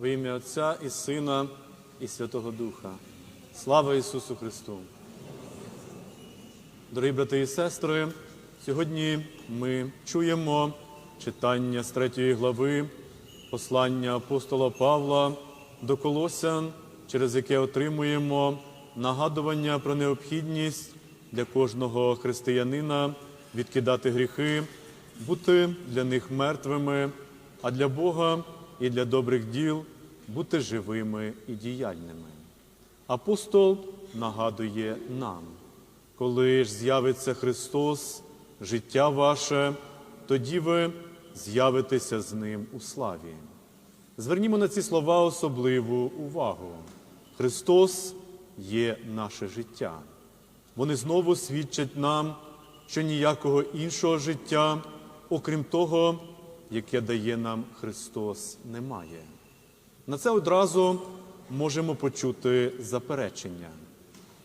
Во ім'я Отця і Сина, і Святого Духа. Слава Ісусу Христу! Дорогі брати і сестри, сьогодні ми чуємо читання з третьої глави послання апостола Павла до Колосян, через яке отримуємо нагадування про необхідність для кожного християнина відкидати гріхи, бути для них мертвими, а для Бога і для добрих діл бути живими і діяльними. Апостол нагадує нам, коли ж з'явиться Христос, життя ваше, тоді ви з'явитеся з Ним у славі. Звернімо на ці слова особливу увагу. Христос є наше життя. Вони знову свідчать нам, що ніякого іншого життя, окрім того, яке дає нам Христос, немає. На це одразу можемо почути заперечення.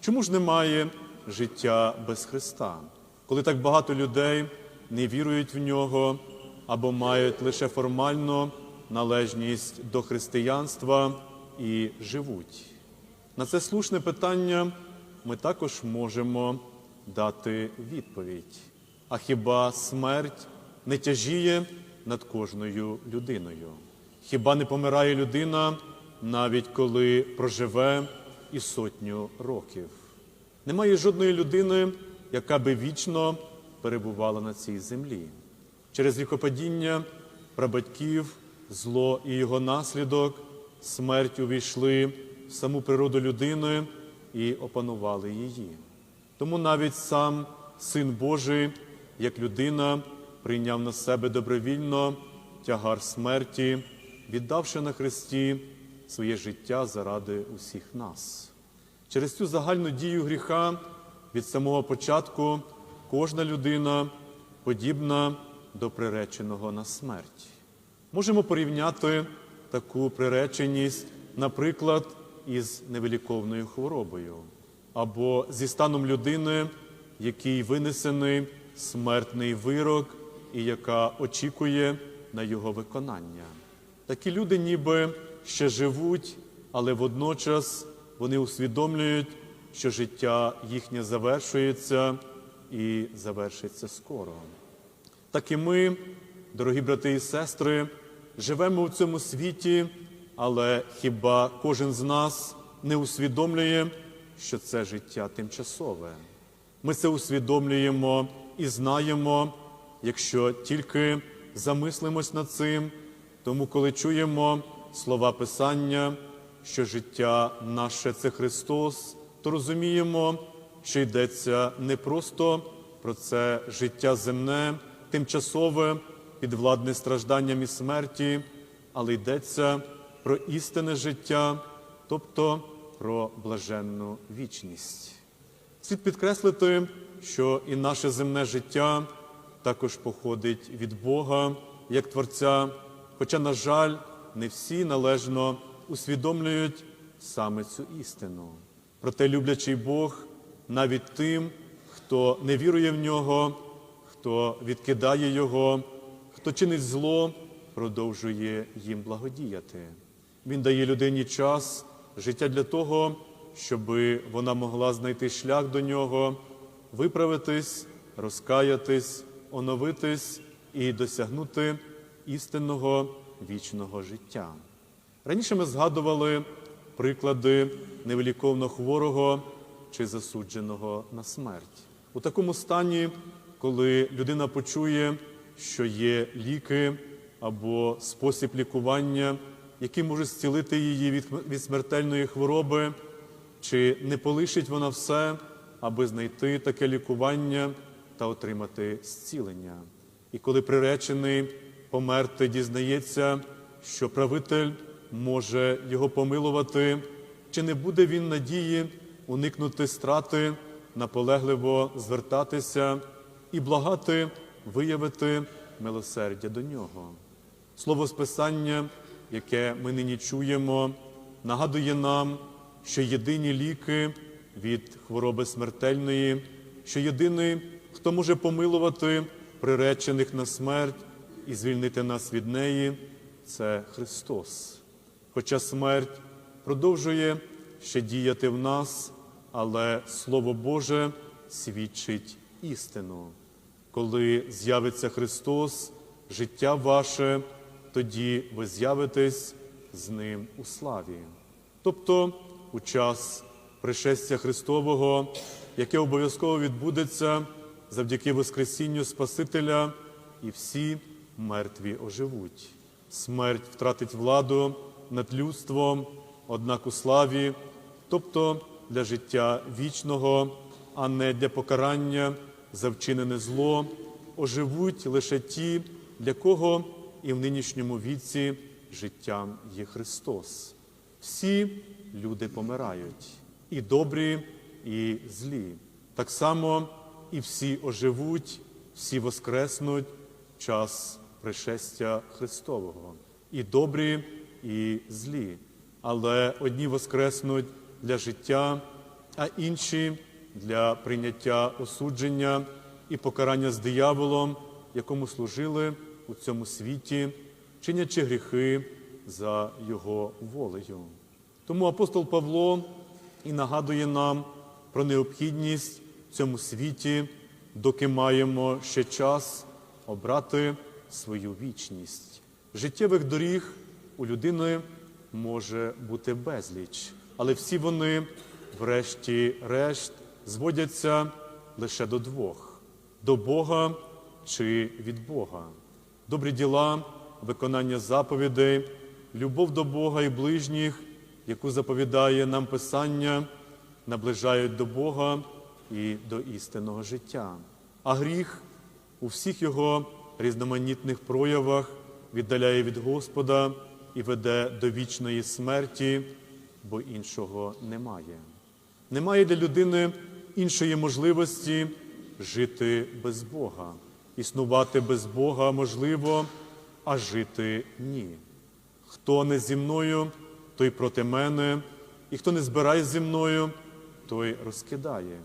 Чому ж немає життя без Христа, коли так багато людей не вірують в нього або мають лише формально належність до християнства і живуть? На це слушне питання ми також можемо дати відповідь. А хіба смерть не тяжіє над кожною людиною? Хіба не помирає людина, навіть коли проживе і сотню років? Немає жодної людини, яка би вічно перебувала на цій землі. Через гріхопадіння прабатьків, зло і його наслідок, смерть увійшли в саму природу людини і опанували її. Тому навіть сам Син Божий, як людина, прийняв на себе добровільно тягар смерті, віддавши на Христі своє життя заради усіх нас. Через цю загальну дію гріха від самого початку кожна людина подібна до приреченого на смерть. Можемо порівняти таку приреченість, наприклад, із невиліковною хворобою або зі станом людини, який винесений смертний вирок і яка очікує на його виконання. Такі люди ніби ще живуть, але водночас вони усвідомлюють, що життя їхнє завершується і завершиться скоро. Так і ми, дорогі брати і сестри, живемо в цьому світі, але хіба кожен з нас не усвідомлює, що це життя тимчасове? Ми це усвідомлюємо і знаємо, якщо тільки замислимось над цим, тому коли чуємо слова Писання, що життя наше це Христос, то розуміємо, що йдеться не просто про це життя земне, тимчасове, підвладне стражданням і смерті, але йдеться про істинне життя, тобто про блаженну вічність. Слід підкреслити, що і наше земне життя також походить від Бога як Творця, хоча, на жаль, не всі належно усвідомлюють саме цю істину. Проте люблячий Бог навіть тим, хто не вірує в нього, хто відкидає Його, хто чинить зло, продовжує їм благодіяти. Він дає людині час, життя для того, щоб вона могла знайти шлях до нього, виправитись, розкаятись, оновитись і досягнути істинного вічного життя. Раніше ми згадували приклади невиліковно хворого чи засудженого на смерть. У такому стані, коли людина почує, що є ліки або спосіб лікування, який може зцілити її від, від смертельної хвороби, чи не полишить вона все, аби знайти таке лікування та отримати зцілення. І коли приречений померти, дізнається, що правитель може його помилувати, чи не буде він надії уникнути страти, наполегливо звертатися і благати виявити милосердя до нього. Слово Списання, яке ми нині чуємо, нагадує нам, що єдині ліки від хвороби смертельної, що єдиний, хто може помилувати приречених на смерть і звільнити нас від неї, це Христос. хоча смерть продовжує ще діяти в нас, але Слово Боже свідчить істину. Коли з'явиться Христос, життя ваше, тоді ви з'явитесь з Ним у славі. Тобто у час пришестя Христового, яке обов'язково відбудеться завдяки Воскресінню Спасителя, і всі мертві оживуть. Смерть втратить владу над людством, однак у славі, тобто для життя вічного, а не для покарання за вчинене зло, оживуть лише ті, для кого і в нинішньому віці життям є Христос. Всі люди помирають, і добрі, і злі. Так само і всі оживуть, всі воскреснуть час пришестя Христового. І добрі, і злі. Але одні воскреснуть для життя, а інші для прийняття осудження і покарання з дияволом, якому служили у цьому світі, чинячи гріхи за його волею. Тому апостол Павло і нагадує нам про необхідність в цьому світі, доки маємо ще час обрати свою вічність. Життєвих доріг у людини може бути безліч, але всі вони, врешті-решт, зводяться лише до двох: до Бога чи від Бога. Добрі діла, виконання заповідей, любов до Бога і ближніх, яку заповідає нам Писання, наближають до Бога і до істинного життя. А гріх у всіх його різноманітних проявах віддаляє від Господа і веде до вічної смерті, бо іншого немає. Немає для людини іншої можливості жити без Бога. Існувати без Бога можливо, а жити ні. Хто не зі мною, той проти мене, і хто не збирає зі мною, той розкидає,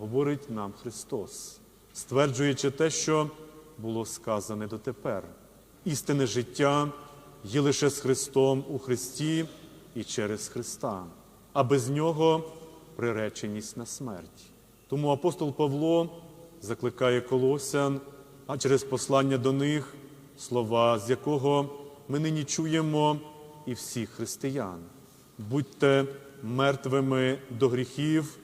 говорить нам Христос, стверджуючи те, що було сказане дотепер. Істинне життя є лише з Христом у Христі і через Христа, а без нього приреченість на смерть. Тому апостол Павло закликає колосян, а через послання до них слова, з якого ми нині чуємо і всіх християн. Будьте мертвими до гріхів,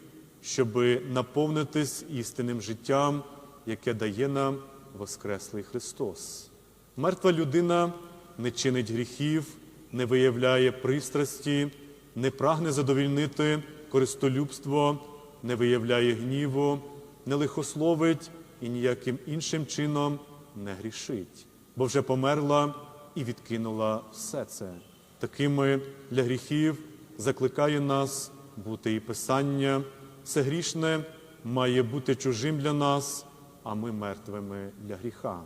щоби наповнитись істинним життям, яке дає нам Воскреслий Христос. Мертва людина не чинить гріхів, не виявляє пристрасті, не прагне задовільнити користолюбство, не виявляє гніву, не лихословить і ніяким іншим чином не грішить, бо вже померла і відкинула все це. Такими для гріхів закликає нас бути і Писання. Це грішне має бути чужим для нас, а ми мертвими для гріха.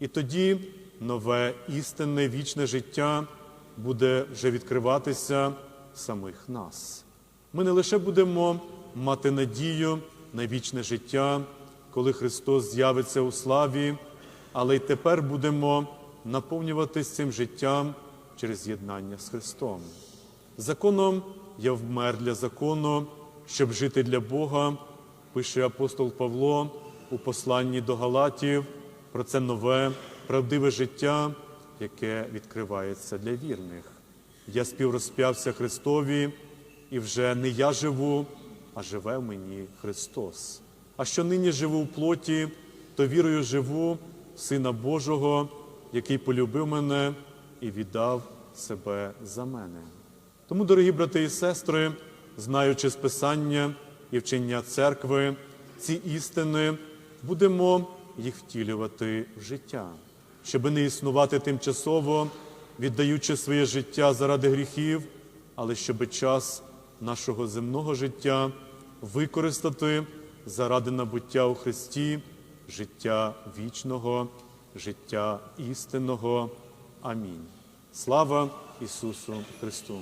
І тоді нове істинне вічне життя буде вже відкриватися самих нас. Ми не лише будемо мати надію на вічне життя, коли Христос з'явиться у славі, але й тепер будемо наповнюватись цим життям через єднання з Христом. Законом я вмер для закону, щоб жити для Бога, пише апостол Павло у посланні до Галатів про це нове, правдиве життя, яке відкривається для вірних. Я співрозп'явся Христові, і вже не я живу, а живе в мені Христос. А що нині живу в плоті, то вірою живу Сина Божого, який полюбив мене і віддав себе за мене. Тому, дорогі брати і сестри, знаючи списання і вчення церкви, ці істини будемо їх втілювати в життя, щоб не існувати тимчасово, віддаючи своє життя заради гріхів, але щоб час нашого земного життя використати заради набуття у Христі, життя вічного, життя істинного. Амінь. Слава Ісусу Христу!